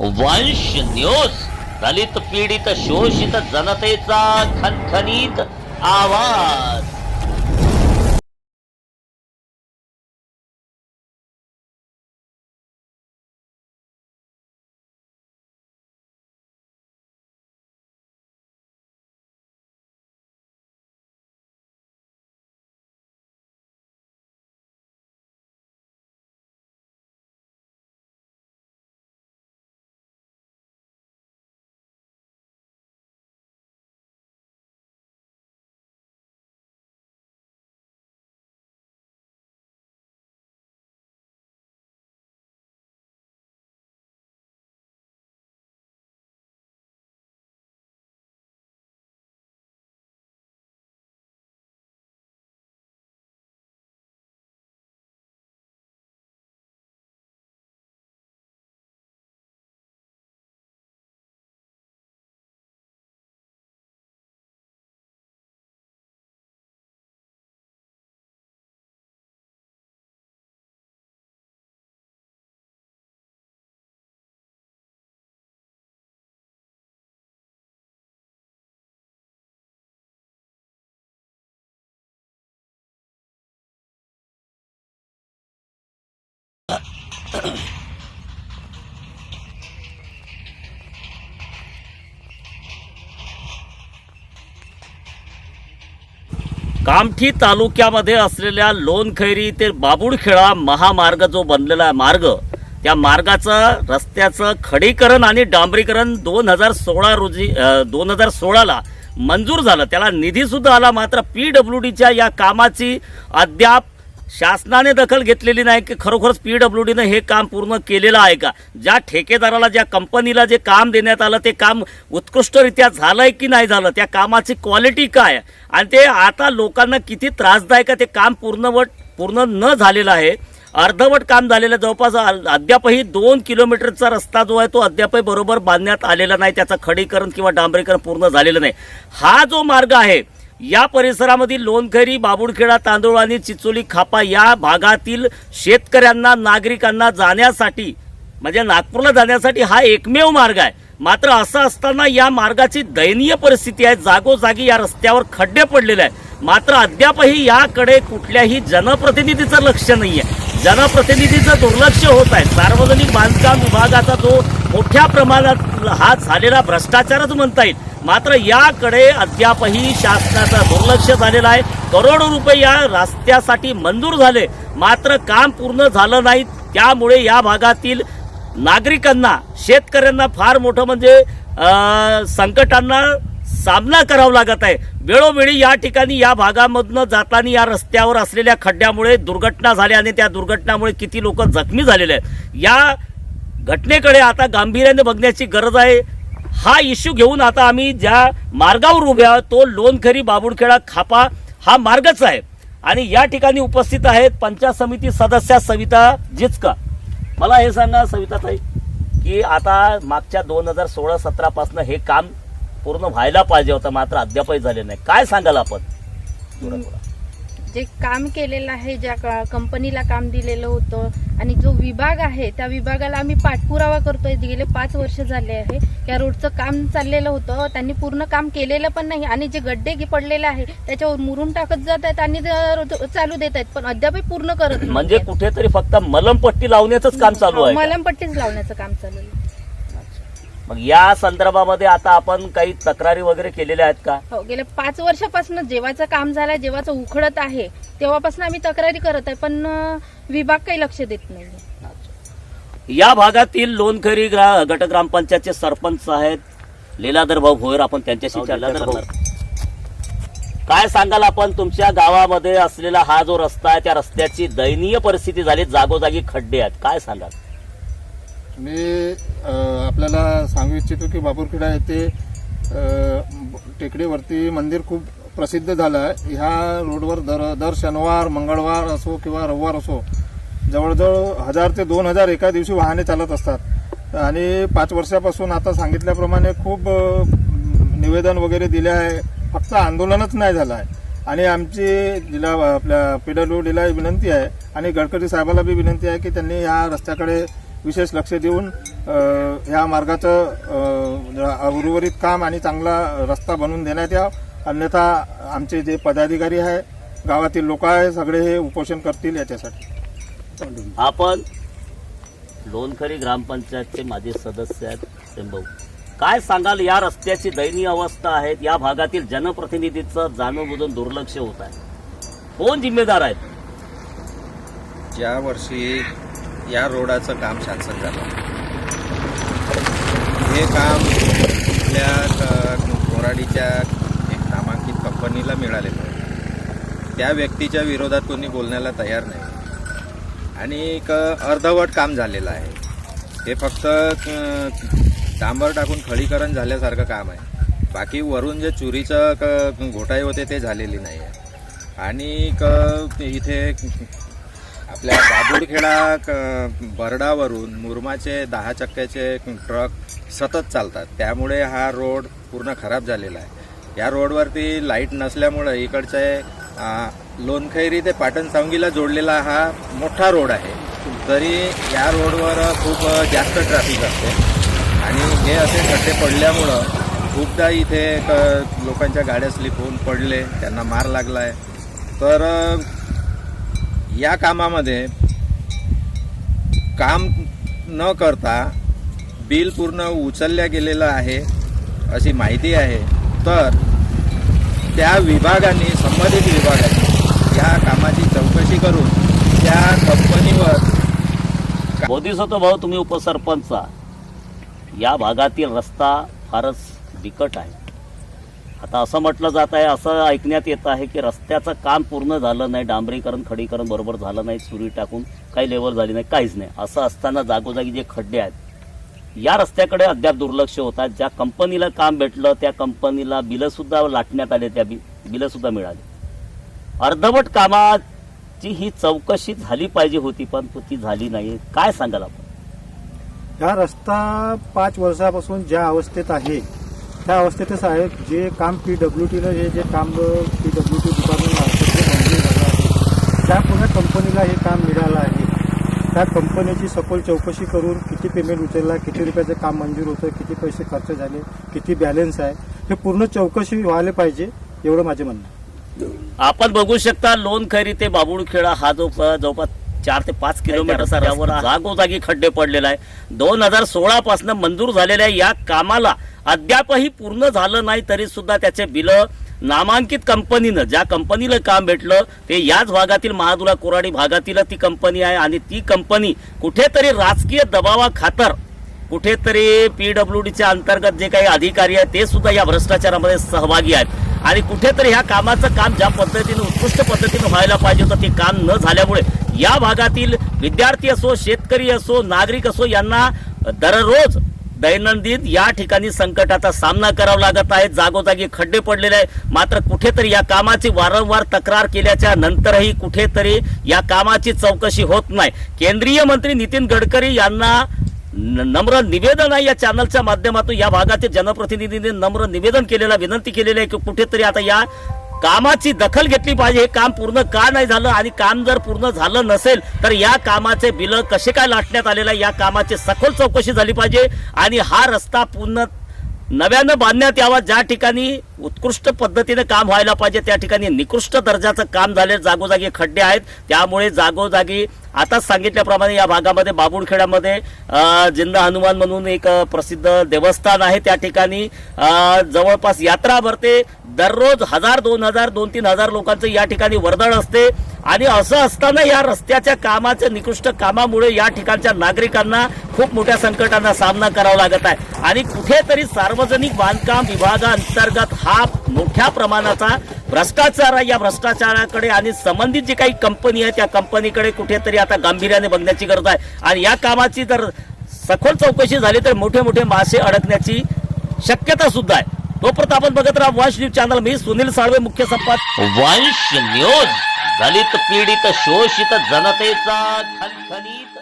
वंश न्यूज दलित पीडित शोषित जनतेचा खनखनीत आवाज. कामठी तालुक्यामध्ये असलेल्या लोणखैरी ते बाबुळखेळा महामार्ग जो बनलेला आहे मार्ग त्या मार्गाचं रस्त्याचं खडीकरण आणि डांबरीकरण दोन हजार सोळा रोजी दोन हजार सोळाला मंजूर झालं. त्याला निधीसुद्धा आला मात्र पी डब्ल्यू डीच्या या कामाची अद्याप शासनाने दखल घेतलेली नाही की खरोखरच पी डब्ल्यू डीनं हे काम पूर्ण केलेलं आहे का? ज्या ठेकेदाराला ज्या कंपनीला जे काम देण्यात आलं ते काम उत्कृष्टरित्या आहे की नाही झालं? त्या कामाची क्वालिटी काय? आणि ते आता लोकांना किती त्रासदायक आहे? ते काम पूर्णवट पूर्ण न झालेलं आहे. अर्धवट काम झालेलं जवळपास अ- अद्यापही दोन किलोमीटरचा रस्ता जो आहे तो अद्यापही बरोबर बांधण्यात आलेला नाही. त्याचं खडीकरण किंवा डांबरीकरण पूर्ण झालेलं नाही. हा जो मार्ग आहे या परिसरामधील लोणखरी बाबुडखेडा तांदूळ आणि चिचोली खापा या भागातील शेतकऱ्यांना नागरिकांना जाण्यासाठी म्हणजे नागपूरला जाण्यासाठी हा एकमेव मार्ग आहे. मात्र असं असताना या मार्गाची दयनीय परिस्थिती आहे. जागोजागी या रस्त्यावर खड्डे पडलेले आहे मात्र अद्यापही याकडे कुठल्याही जनप्रतिनिधीचं लक्ष नाही आहे जनप्रतिनिधीचं दुर्लक्ष होत आहे. सार्वजनिक बांधकाम विभागाचा जो मोठ्या प्रमाणात हा झालेला भ्रष्टाचारच म्हणता येईल. मात्र याकडे अद्यापही शासनाचं दुर्लक्ष झालेलं आहे. करोडो रुपये या रस्त्यासाठी मंजूर झाले. मात्र काम पूर्ण झालं नाही. त्यामुळे या भागातील नागरिकांना शेतकऱ्यांना फार मोठं म्हणजे संकटांना सामना करावा लागत आहे. वेळोवेळी या ठिकाणी या भागामधनं जाताना या रस्त्यावर असलेल्या खड्ड्यामुळे दुर्घटना झाल्या आणि त्या दुर्घटनामुळे किती लोक जखमी झालेले आहेत. या घटनेकडे आता गांभीर्याने बघण्याची गरज आहे. हा इश्यू घेऊन आता आम्ही ज्या मार्गावर उभे आहोत तो लोणखरी बाबुडखेडा खापा हा मार्गच आहे. आणि या ठिकाणी उपस्थित आहेत पंचायत समिती सदस्या सविता जिचका मला हे सांगा सविताताई की आता मागच्या दोन हजार सोळा सतरापासून हे काम पूर्ण व्हायला पाहिजे होतं मात्र अद्यापही झाले नाही. काय सांगाल आपण? जे काम केलेलं आहे ज्या कंपनीला काम दिलेलं होतं आणि जो विभाग आहे त्या विभागाला आम्ही पाठपुरावा करतोय. गेले पाच वर्ष झाले आहे. या रोडचं काम चाललेलं होतं. त्यांनी पूर्ण काम केलेलं पण नाही. आणि जे गड्डे पडलेले आहे त्याच्यावर मुरून टाकत जात आहेत आणि चालू देत आहेत. पण अद्यापही पूर्ण करत. म्हणजे कुठेतरी फक्त मलमपट्टी लावण्याचंच काम चालू आहे? मलमपट्टीच लावण्याचं काम चालू आहे. मग या संदर्भामध्ये आता आपण काही तक्रारी वगैरे केलेल्या आहेत का? हो गेल्या पाच वर्षापासून जेव्हाचं काम झालंय जेव्हाचं उखडत आहे तेव्हापासून आम्ही तक्रारी करत आहे पण अं, विभाग काही लक्ष देत नाही या भागातील लोणखरी ग्रा गट ग्रामपंचायतचे सरपंच आहेत. लीलाधर भाऊ भोयर आपण त्यांच्याशी चर्चा करणार. काय सांगाल आपण? तुमच्या गावामध्ये असलेला हा जो रस्ता आहे त्या रस्त्याची दयनीय परिस्थिती झाली जागोजागी खड्डे आहेत. काय सांगाल? मी आपल्याला सांगू इच्छितो की बापूरखेडा येथे टेकडीवरती मंदिर खूप प्रसिद्ध झालं आहे. ह्या रोडवर दर दर शनिवार मंगळवार असो किंवा रविवार असो जवळजवळ हजार ते दोन हजार एका दिवशी वाहने चालत असतात. आणि पाच वर्षापासून आता सांगितल्याप्रमाणे खूप निवेदन वगैरे दिले आहे. फक्त आंदोलनच नाही झालं आहे. आणि आमची जिल्हा आपल्या पी डब्ल्यू डीला विनंती आहे. आणि गडकरी साहेबाला बी विनंती आहे की त्यांनी या रस्त्याकडे विशेष लक्ष देऊन ह्या मार्गाचं उर्वरित काम आणि चांगला रस्ता बनवून देण्यात यावं. अन्यथा आमचे जे पदाधिकारी आहे गावातील लोक आहे सगळे हे उपोषण करतील याच्यासाठी. आपण लोणखरी ग्रामपंचायतचे माजी सदस्य आहेत सेंभाऊ काय सांगाल या रस्त्याची दयनीय अवस्था आहे या भागातील जनप्रतिनिधीचं जाणून दुर्लक्ष होत आहे. कोण जिम्मेदार आहेत? ज्या वर्षी या रोडाचं काम शासन झालं. हे काम आपल्या कोराडीच्या एक नामांकित कंपनीला मिळालेलं होतं त्या व्यक्तीच्या विरोधात कोणी बोलण्याला तयार नाही. आणि एक अर्धवट काम झालेलं आहे. हे फक्त डांबर टाकून खडीकरण झाल्यासारखं काम आहे. बाकी वरून जे चुरीचं क- घोटाळे होते ते झालेली नाही आहे आणि क- इथे आपल्या बाबुडखेडा क- बरडावरून मुरमाचे दहा चक्क्याचे ट्रक सतत चालतात. त्यामुळे हा रोड पूर्ण खराब झालेला आहे. या रोडवरती लाइट नसल्यामुळं इकडचे लोणखैरी ते पाटण सावंगीला जोडलेला हा मोठा रोड आहे. तरी या रोडवर खूप जास्त ट्रॅफिक असते. आणि हे असे खड्डे पडल्यामुळं खूपदा इथे क- लोकांच्या गाड्या स्लिप होऊन पडले त्यांना मार लागला आहे तर या कामामध्ये काम न करता बिल पूर्ण उचलल्या गेलेलं आहे अशी माहिती आहे. तर त्या विभागाने संबंधित विभागाने या कामाची चौकशी करून त्या कंपनीवर बोधिसत्व भाऊ तुम्ही उपसरपंच या भागातील रस्ता फारच बिकट आहे. आता असं म्हटलं जात आहे असं ऐकण्यात येत आहे की रस्त्याचं काम पूर्ण झालं नाही डांबरीकरण खडीकरण बरोबर झालं नाही सुरी टाकून काही लेवल झाली नाही काहीच नाही. असं असताना जागोजागी जे खड्डे आहेत या रस्त्याकडे अद्याप दुर्लक्ष होत आहे. ज्या कंपनीला काम भेटलं त्या कंपनीला बिलंसुद्धा लाटण्यात आले त्या बिलं बिलंसुद्धा मिळाली. अर्धवट कामाची ही चौकशी झाली पाहिजे होती पण ती झाली नाही. काय सांगाल आपण? हा रस्ता पाच वर्षापासून ज्या अवस्थेत आहे त्या अवस्थेतच आहे. जे काम पी डब्ल्यू टीला हे जे काम पी डब्ल्यू टी डिपार्टमेंट जे मंजूर झालं आहे. त्या पुन्हा कंपनीला हे काम मिळालं आहे. त्या कंपनीची सखोल चौकशी करून किती पेमेंट उचलला किती रुपयाचं काम मंजूर होतं किती पैसे खर्च झाले किती बॅलन्स आहे हे पूर्ण चौकशी व्हायला पाहिजे एवढं माझे म्हणणं आपण बघू शकता लोन खरी ते बाबुळखेडा हा जो जवळपास चार ते पाच किलोमीटर रस्त्यावर जागोजागी खड्डे पडलेला आहे. दोन हजार सोळा पासून मंजूर झालेल्या या कामाला अद्यापही पूर्ण झालं नाही तरी सुद्धा त्याचे बिल नामांकित कंपनीनं ज्या कंपनीला काम भेटलं ते याच भागातील महादुला कोराडी भागातील ती कंपनी आहे आणि ती कंपनी कुठेतरी राजकीय दबावा खातर कुठेतरी पीडब्ल्यू डीच्या अंतर्गत जे काही अधिकारी आहेत ते सुद्धा या भ्रष्टाचारामध्ये सहभागी आहेत. आणि कुठेतरी ह्या कामाचं काम ज्या पद्धतीने उत्कृष्ट पद्धतीने व्हायला पाहिजे होतं ते काम न झाल्यामुळे या भागातील विद्यार्थी असो शेतकरी असो नागरिक असो यांना दररोज दैनंदिन या ठिकाणी संकटाचा सामना करावा लागत आहे. जागोजागी खड्डे पडलेले आहे मात्र कुठेतरी या कामाची वारंवार तक्रार केल्याच्या नंतरही कुठेतरी या कामाची चौकशी होत नाही. केंद्रीय मंत्री नितीन गडकरी यांना नम्र निवेदन आहे या चॅनलच्या माध्यमातून. या भागातील जनप्रतिनिधींनी नम्र निवेदन केलेला विनंती केलेली आहे की कुठेतरी आता या कामाची दखल घेतली पाहिजे. हे काम पूर्ण का नाही झालं आणि काम जर पूर्ण झालं नसेल तर या कामाचे बिल कसे काय लाटण्यात आलेलं आहे? या कामाची सखोल चौकशी झाली पाहिजे आणि हा रस्ता पूर्ण नव्यानं बांधण्यात यावा. ज्या ठिकाणी उत्कृष्ट पद्धतीने काम व्हायला पाहिजे त्या ठिकाणी निकृष्ट दर्जाचं काम झाले. जागोजागी खड्डे आहेत. त्यामुळे जागोजागी आताच सांगितल्याप्रमाणे या भागामध्ये बाबुळखेड्यामध्ये जिंदा हनुमान म्हणून एक प्रसिद्ध देवस्थान आहे. त्या ठिकाणी जवळपास यात्रा भरते. दररोज हजार दोन हजार दोन तीन हजार लोकांचं या ठिकाणी वर्दळ असते. आणि असं असताना या रस्त्याच्या कामाच्या निकृष्ट कामामुळे या ठिकाणच्या नागरिकांना खूप मोठ्या संकटांना सामना करावा लागत आहे. आणि कुठेतरी सार्वजनिक बांधकाम विभागाअंतर्गत हा मोठ्या प्रमाणाचा भ्रष्टाचार आहे. या भ्रष्टाचाराकडे आणि संबंधित जी काही कंपनी आहे त्या कंपनीकडे कुठेतरी आता गांभीर्याने बघण्याची गरज आहे. आणि या कामाची जर सखोल चौकशी झाली तर मोठे मोठे मासे अडकण्याची शक्यता सुद्धा आहे. तोपर्यंत आपण बघत राहा वंश न्यूज चॅनल. मी सुनील साळवे मुख्य संपादक वंश न्यूज दलित पीडित शोषित जनतेचा खणखणीत